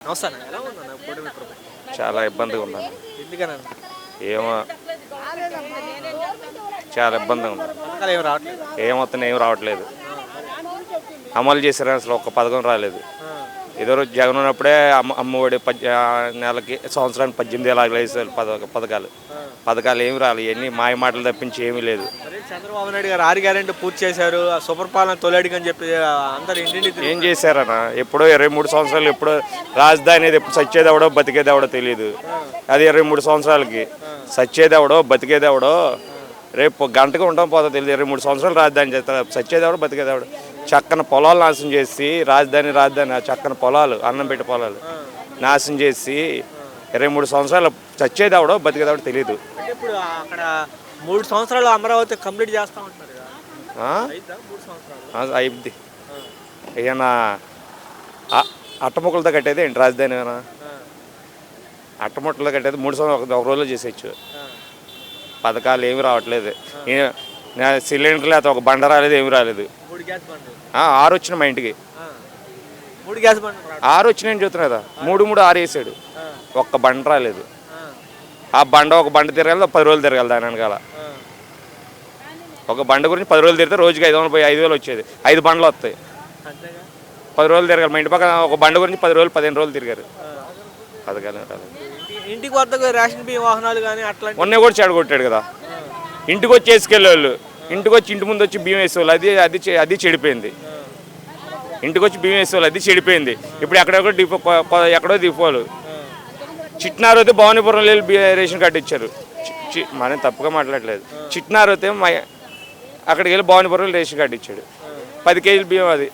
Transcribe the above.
నమస్తే అన్న ఎలా ఉందన్న కూటమి ప్రభుత్వం చాలా ఇబ్బందిగా ఎందుకనన్న ఏమో చాలా ఇబ్బందిగా ఉంది పథకాలు ఏమి రావట్లేదు? ఏమవుతుంది ఏం రావట్లేదు. అమలు చేశారు అసలు ఒక్క పథకం రాలేదు. ఏదో రోజు జగన్ ఉన్నప్పుడే అమ్మ అమ్మఒడి నెలకి సంవత్సరానికి పద్దెనిమిది వేల వేసారు పథ పథకాలు. పథకాలు ఏమి రాలేదు ఇవన్నీ మాయ మాటలు తప్పించి ఏమీ లేదు. చంద్రబాబు నాయుడు గారు ఆరు గ్యారెంటీ పూర్తి చేశారు ఆ సూపర్ పాలన తొలడికి అని చెప్పి అందరు ఇంటింటి ఏం చేశారన్న? ఎప్పుడో ఇరవై మూడు సంవత్సరాలు ఎప్పుడో రాజధాని అనేది ఎప్పుడు సచ్చేది ఎవడో బతికేది ఎవడో తెలియదు అది ఇరవై మూడు సంవత్సరాలకి. సచ్చేది ఎవడో బతికేది ఎవడో రేపు గంటకు ఉంటాం పోతా తెలియదు. ఇరవై మూడు సంవత్సరాలు రాజధాని చేస్తారు సచ్చేది ఎవడో బతికేది ఎవడో చక్కన పొలాలు నాశనం చేసి రాజధాని రాజధాని ఆ చక్కన పొలాలు అన్నం పెట్టి పొలాలు నాశనం చేసి ఇరవై మూడు సంవత్సరాలు చచ్చేది ఎవడో బతికేది ఎవడో తెలియదు ఇప్పుడు అక్కడ మూడు సంవత్సరాలు అమరావతి కంప్లీట్ చేస్తా? అయిద్దా? ఏమన్నా అట్టముక్కలతో కట్టేది ఏంటి రాజధాని ఏమైనా అట్టముట్టలు కట్టేది మూడు సంవత్సరాలు ఒక రోజులో చేసేయచ్చు. పథకాలు ఏమి రావట్లేదు. సిలిండర్ లేకపోతే ఒక బండ రాలేదు ఏమి రాలేదు. ఆరు వచ్చిన మా ఇంటికి. ఆరు వచ్చినాయని చూస్తున్నా కదా. మూడు మూడు ఆరు వేసాడు. ఒక్క బండ రాలేదు. ఆ. బండ ఒక బండ తిరగాలి పది రోజులు తిరగాలి దాని వెనకాల. ఒక బండ గురించి పది రోజులు తిరిగితే రోజుకి ఐదు వందలు పోయి ఐదు వేలు వచ్చేది. ఐదు బండ్లు వస్తాయి. పది రోజులు తిరగాలి. మా ఇంటి పక్కన ఒక బండ గురించి పది రోజులు పదిహేను రోజులు తిరిగారు. పథకాలు ఇంటికి వద్దకు రేషన్ బియ్యం వాహనాలు కానీ అట్లా మొన్న కూడా చెడగొట్టాడు కదా. ఇంటికి వచ్చి వేసుకెళ్ళేవాళ్ళు. ఇంటికి వచ్చి ఇంటి ముందు వచ్చి బియ్యం వేసేవాళ్ళు. అది అది చె- అది చెడిపోయింది. ఇంటికి వచ్చి బియ్యం వేసేవాళ్ళు. అది చెడిపోయింది. ఇప్పుడు ఎక్కడెక్కడ డిపో ఎక్కడో దిపోవాలి చిట్నారు అయితే భవానీపురం వెళ్ళి రేషన్ కార్డు ఇచ్చారు. చి- చి- మనం తప్పుగా మాట్లాడలేదు. చిట్నారు అయితే మా అక్కడికి వెళ్ళి భవానీపురం రేషన్ కార్డు ఇచ్చాడు. పది కేజీలు బియ్యం అది.